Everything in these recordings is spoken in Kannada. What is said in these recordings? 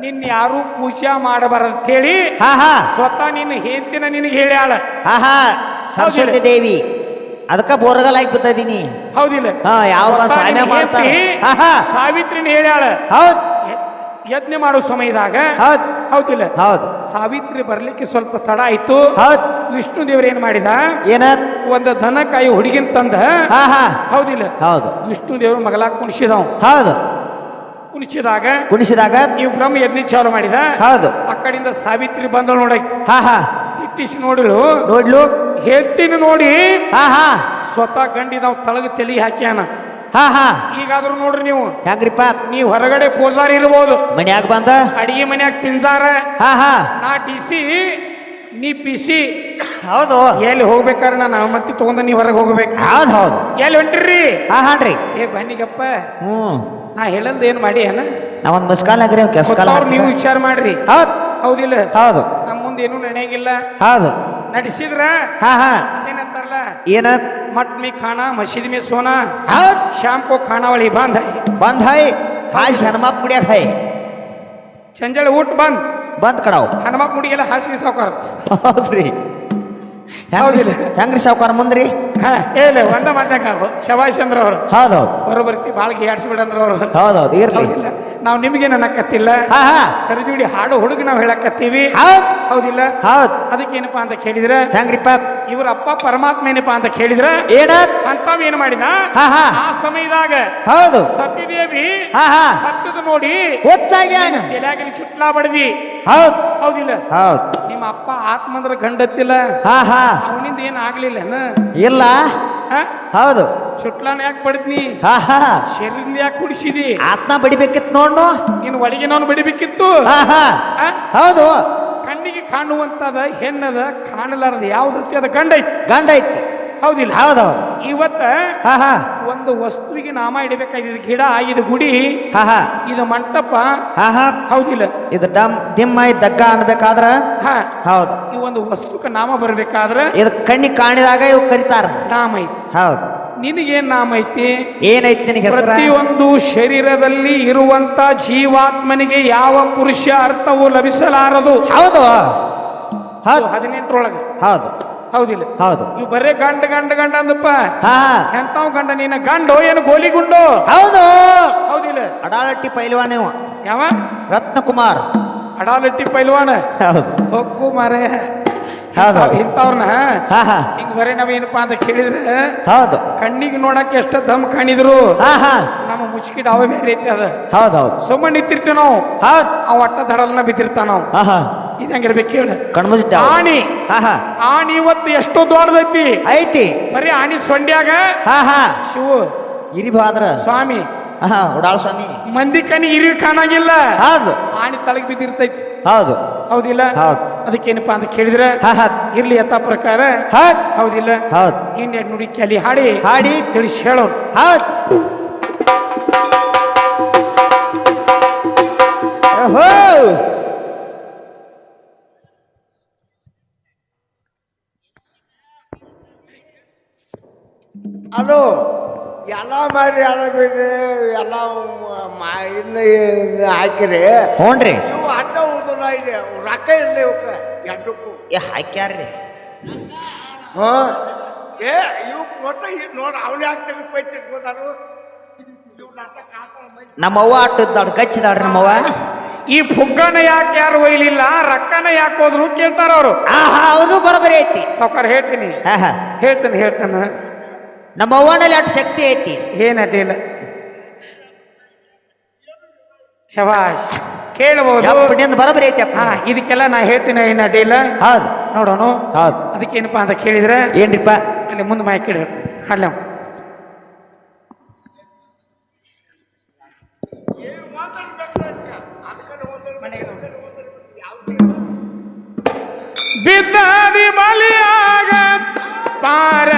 ನಿನ್ನ ಯಾರು ಪೂಜಾ ಮಾಡಬಾರದು ಹೇಳಿ ಹಾ ಹಾ. ಸ್ವತಃ ನಿನ್ನ ಹೆಂಡತಿನ ನಿನಗೆ ಹೇಳ್ಯಾಳ ಹಾ ಹಾ. ಸರಸ್ವತಿ ದೇವಿ ಅದಕ್ಕ ಬೋರ್ಗಲ್ ಆಗಿ ಬಿಟ್ಟಿದೀನಿ ಹೌದಿಲ್ಲ. ಹಾ, ಯಾವ? ಹಾ, ಹಾ. ಸಾವಿತ್ರಿನ ಹೇಳ್ಯಾಳ ಹೌದ್. ಯಜ್ಞ ಮಾಡೋ ಸಮಯದಾಗ ಹೌದ್. ಹೌದಿಲ್ಲ. ಹೌದ್. ಸಾವಿತ್ರಿ ಬರ್ಲಿಕ್ಕೆ ಸ್ವಲ್ಪ ತಡ ಆಯ್ತು. ಹೌದ್. ವಿಷ್ಣು ದೇವ್ರ ಏನ್ ಮಾಡಿದ? ಏನ? ಒಂದು ದನ ಕಾಯಿ ಹುಡುಗಿನ ತಂದ. ಹಾ ಹಾ. ಹೌದಿಲ್ಲ. ಹೌದು. ವಿಷ್ಣು ದೇವ್ರ ಮಗಲಾಗ ಕುಣಿಸಿದವ್. ಹೌದು. ಕುಣಿಸಿದಾಗ ಕುಣಿಸಿದಾಗ ನೀವು ಬ್ರಹ್ಮ ಯಜ್ಞ ಚಾಲು ಮಾಡಿದ? ಹೌದು. ಆ ಕಡೆಯಿಂದ ಸಾವಿತ್ರಿ ಬಂದಳು ನೋಡಕ್ ಹಾ ಹಾ. ನೋಡಲು ನೋಡಲು ನೋಡ್ಲು. ಹೇಳ್ತೀನಿ ನೋಡಿ. ಹಾ ಹಾ. ಸ್ವತಃ ಗಂಡಿ ನಾವು ತಳಗ ತೆಲಿ ಹಾಕ್ಯಾನ. ಹಾ ಹಾ. ಈಗಾದ್ರೂ ನೋಡ್ರಿ ನೀವು. ಹೆಂಗ್ರಿಪ್ಪ? ನೀವು ಹೊರಗಡೆ ಪೂಜಾರಿ ಇರ್ಬೋದು. ಮನ್ಯಾಗ ಬಂದ? ಅಡಿಗೆ ಮನ್ಯಾಗ ಪಿಂಜಾರ ಹಾ ಹಾ. ನಾ ಡಿಸಿ ನೀ ಪಿಸಿ. ಹೌದು. ಎಲ್ಲಿ ಹೋಗ್ಬೇಕಾದ್ರೆ ನಾನು ಮತ್ತೆ ತಗೊಂಡ ನೀ ಹೊರಗೆ ಹೋಗ್ಬೇಕು. ಹೌದು ಹೌದು. ಎಲ್ಲಿ ಹೊಂಟ್ರಿ? ಹಾ ಹಾನ್ರಿ. ಏ ಬನ್ನಿಗಪ್ಪ. ಹ್ಮ್. ನಾ ಹೇಳಲ್ದ ಏನ್ ಮಾಡಿ ಏನ ನಾವೊಂದ್ ಮಸ್ಕಾಲ್ ಹಾಕ್ರಿ ಒಂದ್ ಕೆಸ್ಕಾಲ್ ಗೊತ್ತವ್ರು ನೀವು ವಿಚಾರ ಮಾಡ್ರಿ ಹೌದ್ ಹೌದಿಲ್ಲ ಹೌದು ನಮ್ಮ ಮುಂದೆ ಏನೂ ನಡೆಯಂಗಿಲ್ಲ ಹೌದು ನಡೆಸಿದ್ರ ಹಾ ಹಾ ಏನಂತಾರಲ್ಲ ಏನ मट में खाना मस्जिद में सोना ಹೌದ್ शाम को खाना वाली बंद है ಬಂದ್ ಹೈ ಹಾಜ್ ಹನುಮಾಪ್ ಕುಡಿಯಾಕ ಹೈ ಸಂಜೆ ಊಟ ಬಂದ್ ಬಂದ್ ಕಡಾವ್ ಹನುಮಪ್ಪ ಮುಡಿಗೆಲ್ಲ ಹಾಸಿಗೆ ಸಾವುಕಾರ ಹೌದ್ರಿ ಹೆಂಗ್ರಿ ಹೌದಿಲ್ಲ. ಹೆಂಗ್ರಿ ಸಾವ್ಕಾರ ಮುಂದ್ರಿ ಹಾ ಹೇಳ ಒಂದ ಮಾತಾಕ ಶಭಾಷ್ ಚಂದ್ರ ಅವರು. ಹೌದು. ಬರೋಬರ್ತಿ ಬಾಳ್ ಗೇಡ್ಸ್ಬಿಡಂದ್ರ ಅವರು. ಹೌದೌದು ಇರ್ಲಿ. ಹೌದಿಲ್ಲ. ನಾವು ನಿಮ್ಗೇನು ಅನ್ನಕತ್ತಿಲ್ಲ. ಸರಿಜುಡಿ ಹಾಡು ಹುಡುಗ ನಾವು ಹೇಳಕತ್ತೀವಿ. ಹೌದ್. ಹೌದಿಲ್ಲ? ಹೌದು. ಅದಕ್ಕೇನಪ್ಪ ಅಂತ ಕೇಳಿದ್ರೆ? ಹೆಂಗ್ರಿಪ್ಪ? ಇವ್ರ ಅಪ್ಪ ಪರಮಾತ್ಮ ಏನಪ್ಪಾ ಅಂತ ಕೇಳಿದ್ರ? ಏನ? ಅಂತಾವ್ ಏನ್ ಮಾಡಿದ? ಹಾ ಹಾ. ಆ ಸಮಯದಾಗ ಹೌದು. ಸತ್ಯದೇವಿ ಹಾ ಹಾ. ಸತ್ತದ ನೋಡಿ ಹೆಚ್ಚಾಗಿ ತಲೆಯಾಗಿನ ಚುಟ್ಲಾ ಬಡದಿ. ಹೌದು. ಹೌದಿಲ್ಲ? ಹೌದ್. ನಿಮ್ಮ ಅಪ್ಪ ಆತ್ಮಂದ್ರ ಗಂಡತ್ತಿಲ್ಲ. ಹಾ ಹಾ. ಅವನಿಂದ ಏನ್ ಆಗ್ಲಿಲ್ಲ ಇಲ್ಲ. ಹೌದು. ಚುಟ್ಲಾನ ಯಾಕೆ ಬಡಿದ್ನಿ ಹಾ ಹಾ. ಶರೀರದಿಂದ ಯಾಕೆ ಕುಡಿಸಿದಿ? ಆತ್ಮ ಬಡಿಬೇಕಿತ್ತು ನೋಡ್ನು. ನೀನು ಒಳಗೆ ನಾನು ಬಡಿಬೇಕಿತ್ತು? ಹಾ ಹಾ? ಹೌದು. ಕಣ್ಣಿಗೆ ಕಾಣುವಂತದ ಹೆಣ್ಣದ ಕಾಣಲಾರದ ಯಾವ್ದು ಅದ ಗಂಡ ಗಂಡೈತಿ. ಗಂಡ ಐತಿ ಹೌದಿಲ್ಲ. ಹೌದೌದು. ಇವತ್ತ ಹಾ ಹಾ. ಒಂದು ವಸ್ತುವಿಗೆ ನಾಮ ಇಡಬೇಕಾಗಿದೆ. ಗಿಡ ಇದು ಗುಡಿ. ಹಾ ಹಾ. ಇದು ಮಂಟಪ. ಹಾ ಹಾ. ಹೌದಿಲ್ಲ. ಇದು ಡಮ್ ದಿಮ್ಮ ದಗ್ಗ ಅನ್ಬೇಕಾದ್ರ ಹಾ. ಹೌದು. ಈ ಒಂದು ವಸ್ತುಕ್ಕೆ ನಾಮ ಬರಬೇಕಾದ್ರೆ? ಇದು ಕಣ್ಣಿ ಕಾಣಿದಾಗ ಇವು ಕರಿತಾರ. ನಾಮ ಐತಿ. ಹೌದು. ನಿನಗೇನ್ ನಾಮ ಐತಿ? ಏನೈತಿ ನಿನಗೆ ಹೆಸರ? ಪ್ರತಿಯೊಂದು ಶರೀರದಲ್ಲಿ ಇರುವಂತ ಜೀವಾತ್ಮನಿಗೆ ಯಾವ ಪುರುಷ ಅರ್ಥವು ಲಭಿಸಲಾರದು. ಹೌದು. ಹೌದು. ಹದಿನೆಂಟರೊಳಗೆ. ಹೌದು. ಹೌದಿಲ್ಲ. ಹೌದು. ನೀವು ಬರೇ ಗಂಡ ಗಂಡ ಗಂಡ ಅಂದಪ್ಪ. ಹಾ. ಎಂತಾವ್ ಗಂಡ ನೀನ ಗಂಡು ಏನು ಗೋಲಿಗುಂಡು ಹೌದು. ಹೌದಿಲ್ಲ. ಅಡಾಳಟ್ಟಿ ಪೈಲ್ವಾನ ಇವ. ಯಾವ? ರತ್ನಕುಮಾರ್. ಅಡಾಲಟ್ಟಿ ಪೈಲ್ವಾನ. ಹೌದು. ಹೋಗು ಮಾರೇ. ಹೌದು. ಇಂಥವ್ರನ್ನ ಹಾ ಹಾ. ಹಿಂಗ್ ಬರೀ ನಾವೇನಪ್ಪಾ ಅಂತ ಕೇಳಿದ್ರೆ ಹೌದು. ಕಣ್ಣಿಗೆ ನೋಡಕ್ಕೆ ಎಷ್ಟು ದಮ್ ಕಾಣಿದ್ರು. ಹಾ ಹಾ. ನಮ್ಮ ಮುಚ್ಕಿಡ ಅವ ಬೇರೆ ಐತಿ ಅದ. ಹೌದು ಹೌದು. ಸುಮ್ಮನೆ ನಿಂತಿರ್ತೀವಿ ನಾವು. ಹೌದು. ಅವ ಒಟ್ಟ ದಡಲ್ನ ಬಿದ್ದಿರ್ತಾನ ನಾವು ಹಾ ಹಾ. ಇದು ಹೆಂಗಿರ್ಬೇಕು ಹೇಳ. ಕಣ್ಮುಚ್ಚಿಟ್ಟ ಆಣಿ. ಹಾ ಹಾ ಆಣಿ ಇವತ್ತು ಎಷ್ಟೋ ದೊಡ್ಡದೈತಿ. ಐತಿ. ಬರೀ ಆಣಿ ಸೊಂಡ್ಯಾಗ. ಹಾ ಹಾ ಶಿವ. ಇರಿಬಾದ್ರ. ಸ್ವಾಮಿ. ಹಾ ಉಡಾಳ ಸ್ವಾಮಿ. ಮಂದಿ ಕಣಿ ಇರಿ ಕಾಣಂಗಿಲ್ಲ. ಹೌದು. ಆಣಿ ತಳಗ್ ಬಿದ್ದಿರ್ತೈತಿ. ಹೌದು. ಹೌದಿಲ್ಲ? ಹೌದು. ಅದಕ್ಕೇನಪ್ಪ ಅಂತ ಕೇಳಿದ್ರೆ ಹಾ ಹಾ. ಇರ್ಲಿ ಯಥಾ ಪ್ರಕಾರ. ಹೌದ್. ಹೌದಿಲ್ಲ? ಹೌದು. ಇಂಡಿಯಾ ನುಡಿ ಕೆಲಿ ಹಾಡಿ. ಹಾಡಿ. ತಿಳಿಸಿ ಹೇಳೋಣ ಹೌದು. ಓಹೋ. ಅಲೋ ಎಲ್ಲ ಮಾರಿ ಎಲ್ಲ ಬಿಡ್ರಿ ಎಲ್ಲ ಮಾ ಇನ್ನು ಹಾಕಿರಿ. ಹ್ಞೂನ್ರಿ ಇವು ಅಡ್ಡ ಉಳ್ದಲ್ಲ ಇಲ್ಲಿ ರೊಕ್ಕ ಇರಲಿ ಇವಕ್ಕೆ ಎರಡಕ್ಕೂ. ಏ ಹಾಕ್ಯಾರ್ರಿ. ಹಾ. ಏ ಇವು ಕೊಟ್ಟ ನೋಡಿ ಅವನೇ ನಾಟಕ ಹಾಕೋಣ ಮಂದಿ. ನಮ್ಮವ್ವ ಆಟದ್ದಾಡ್ ಗಚ್ಚಿದಾಡ್ರಿ ನಮ್ಮವ್ವ ಈ ಫುಗ್ಗನ ಯಾಕೆ ಯಾರು ಒಯ್ಲಿಲ್ಲ ರಕ್ಕನ ಯಾಕೆ ಹೋದ್ರು ಕೇಳ್ತಾರ ಅವರು. ಆಹಾ ಹೌದು ಬರೋಬರಿ ಐತಿ. ಸಾವ್ಕಾರ ಹೇಳ್ತೀನಿ. ಹಾ ಹಾ. ಹೇಳ್ತೀನಿ ಹೇಳ್ತಾನ. ನಮ್ಮ ಅವ್ವನಲ್ಲಿ ಅಷ್ಟು ಶಕ್ತಿ ಐತಿ. ಏನ್ ಅಡ್ಡಿಲ್ಲ ಶಬಾಷ್ ಕೇಳಬಹುದು ಬರಬರಿ ಬರೋಬರಿ ಐತಿ ಹಾ ಇದಕ್ಕೆಲ್ಲ ನಾ ಹೇಳ್ತೀನಿ ಏನ್ ಅಡ್ಡಿಲ್ಲ ಹೌದು. ನೋಡೋಣ. ಹೌದು. ಅದಕ್ಕೇನಪ್ಪ ಅಂತ ಕೇಳಿದ್ರೆ ಏನ್ರಿಪ್ಪ? ಅಲ್ಲಿ ಮುಂದೆ ಮಾಯ ಕೇಳಬೇಕು ಅಲ್ಲ. ಬಿದ್ದಾದಿ ಮಾತಾಡ್ಬೇಕು ಪಾರ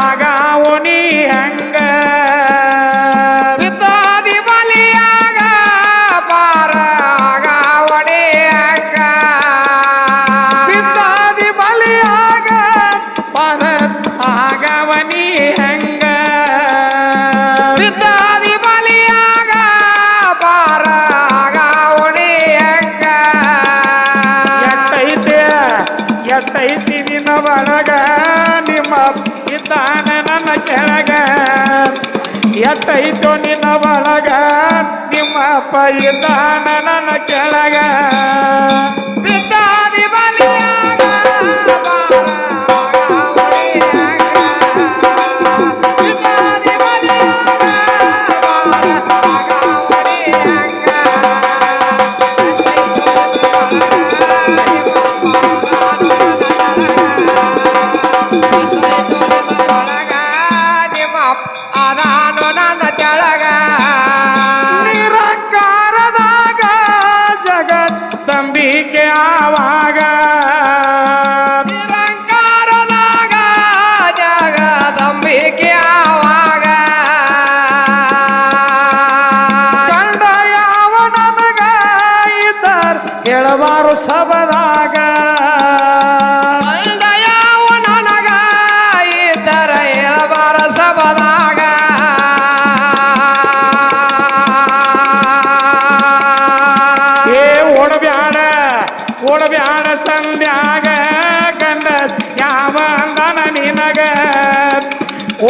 ಆಗಾವು ನೀ ಹಂಗ? ಬಿದ್ದಾದಿ ಬಲಿಯಾಗ ಪಾರ ಆಗಾವು ನೀ ಹಂಗ? ಬಲಿಯಾಗ ಪಾರ ಆಗಾವ ನೀ ಹಂಗ? ಬಲಿಯಾಗ ಪಾರ ಆಗಾವು ನೀ ಹಂಗ? ಎಟ್ಟೈತೆ ಎಟ್ಟೈತಿ ನಿನ್ನ ಬಳಗ ಇದ್ದಾನೆ ನನ್ನ ಕೆಳಗ. ಎತ್ತೈತೋ ನಿನ್ನ ಒಳಗ. ನಿಮ್ಮಪ್ಪ ಇದ್ದಾನೆ ನನ್ನ ಕೆಳಗ. ಬಿದ್ದ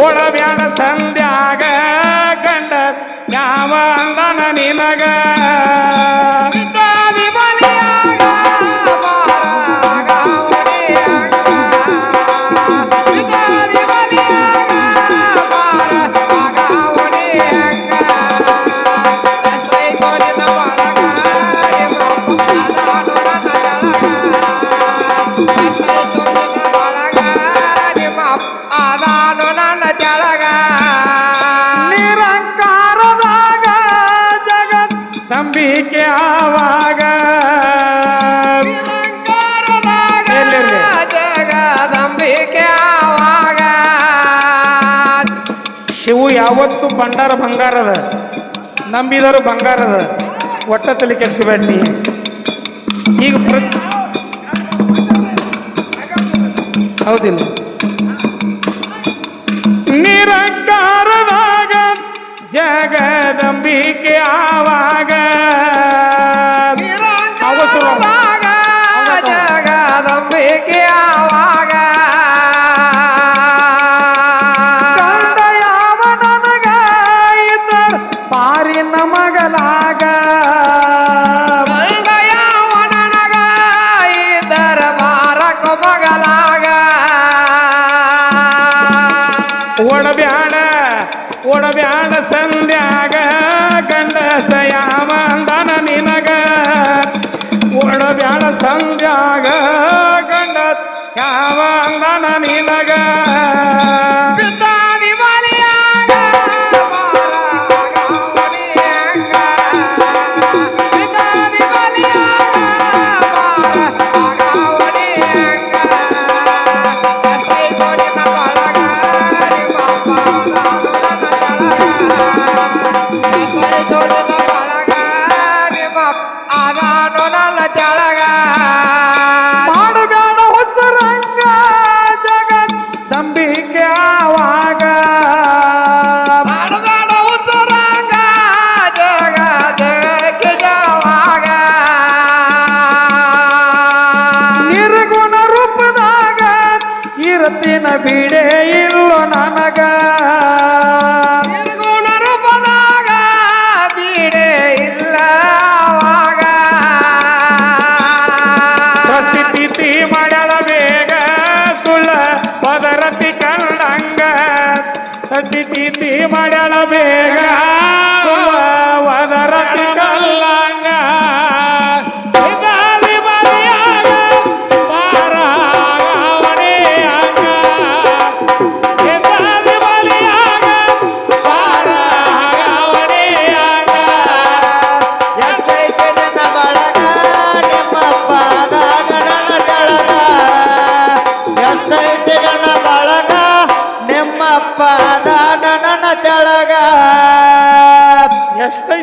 ಓಡಬ್ಯಾಡ ಸಂಧ್ಯಾಗ ಕಂಡ ಯಾವ ಅಂದನ ನಿನಗ. ನಂಬಿಕೆ ಆವಾಗ? ಜಗದಂಬಿಕೆ ಆವಾಗ. ಶಿವು ಯಾವತ್ತು ಬಂಡಾರ ಬಂಗಾರದ ನಂಬಿದರು ಬಂಗಾರದ ಒಟ್ಟ ತಲೆ ಕೆಡ್ಸ್ಕೊಬೇಡ ನೀ ಈಗ ಹೌದಿಲ್ಲ. ಜಗದಂಬಿಕೆ ಆವಾಗ ಬಿದ್ದಾದಿ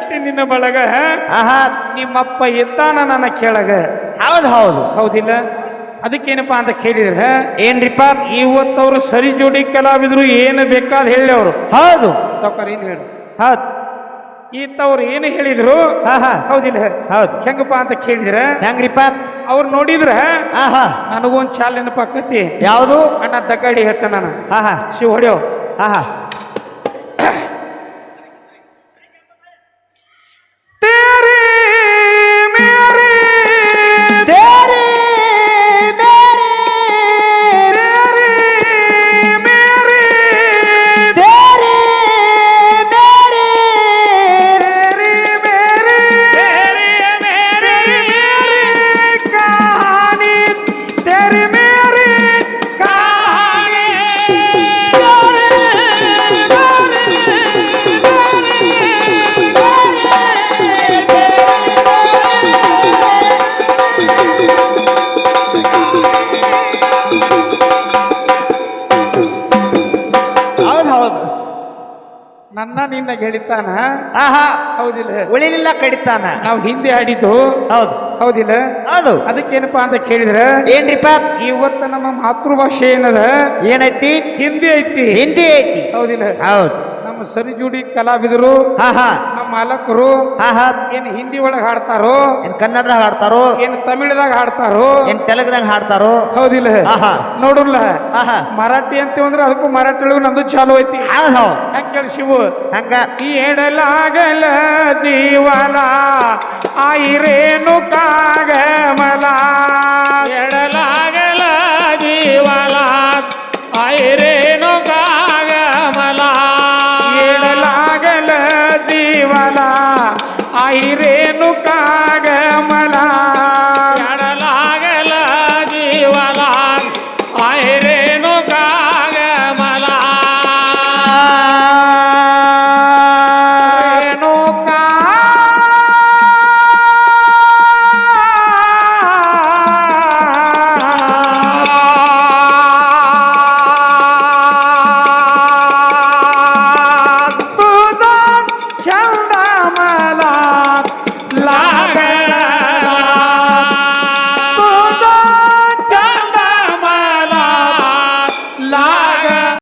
ಎಷ್ಟೈತಿ ನಿನ್ನ ಬಳಗ ಆಹಾ. ನಿಮ್ಮಪ್ಪ ಇದ್ದಾನ ನನ್ನ ಕೆಳಗ. ಹೌದು ಹೌದು. ಹೌದಿಲ್ಲ? ಅದಕ್ಕೇನಪ್ಪ ಅಂತ ಕೇಳಿದ್ರೆ ಏನ್ರಿಪ್ಪ? ಇವತ್ತವ್ರು ಸರಿ ಜೋಡಿ ಕಲಾವಿದ್ರು ಏನು ಬೇಕಾದ ಹೇಳಿ ಅವರು. ಹೌದು. ಸಾವುಕಾರ ಏನು ಹೇಳಿ? ಹೌದು. ಈತವ್ರು ಏನು ಹೇಳಿದ್ರು? ಹೌದಿಲ್ಲ ಹೌದು. ಹೆಂಗಪ್ಪ ಅಂತ ಕೇಳಿದ್ರೆ ಹೆಂಗ್ರಿಪ್ಪ? ಅವ್ರು ನೋಡಿದ್ರ ನನಗೊಂದು ಚಾಲ್ ನೆನಪಾಕತಿ ಯಾವುದು? ಅಣ್ಣ ದಗ್ಗಾಡಿ ಹೇಳ್ತ ನಾನು. ಶಿವ ಹೊಡೆಯೋ. ಆಹಾ. ನಿನ್ನ ಗೆಳಿತಾನ ಆಹಾ. ಹೌದಿಲ್ಲ. ಉಳಿಲಿಲ್ಲ ಕಡಿತಾನ. ನಾವು ಹಿಂದೆ ಆಡಿದ್ದು. ಹೌದು. ಹೌದಿಲ್ಲ. ಹೌದು. ಅದಕ್ಕೇನಪ್ಪ ಅಂತ ಕೇಳಿದ್ರೆ ಏನ್ರಿಪ್ಪ? ಇವತ್ತು ನಮ್ಮ ಮಾತೃಭಾಷೆ ಏನದ? ಏನೈತಿ? ಹಿಂದಿ ಐತಿ. ಹಿಂದಿ ಐತಿ. ಹೌದಿಲ್ಲ. ಹೌದು. ನಮ್ಮ ಸರಿಜುಡಿ ಕಲಾವಿದರು ಹಾ ಹಾ. ನಮ್ಮ ಮಾಲಕರು ಹಾ ಹಾ. ಏನ್ ಹಿಂದಿ ಒಳಗ ಹಾಡ್ತಾರೋ ಏನ್ ಕನ್ನಡದಾಗ ಹಾಡ್ತಾರೋ ಏನ್ ತಮಿಳ್ದಾಗ ಹಾಡ್ತಾರೋ ಏನ್ ತೆಲುಗುದಾಗ ಹಾಡ್ತಾರೋ. ಹೌದಿಲ್ಲ. ಆಹಾ. ನೋಡುಲ್ಲ. ಆಹಾ ಮರಾಠಿ ಅಂತೀವಿ ಅಂದ್ರೆ ಅದಕ್ಕೂ ಮರಾಠಿ ಒಳಗೂ ನಮ್ದು ಚಾಲು ಐತಿ. ಹೆಂಗ್ ಕೇಳಿ ಶಿವು. ಹಂಗ. ಎಡಲಾಗಲ ಜೀವನ ಆಯಿರೇನು ಕಾಗಮಲ. ಎಡಲಾಗಲ ಜೀವನ ಆಯಿರೇನು ಆಯಿರೇನು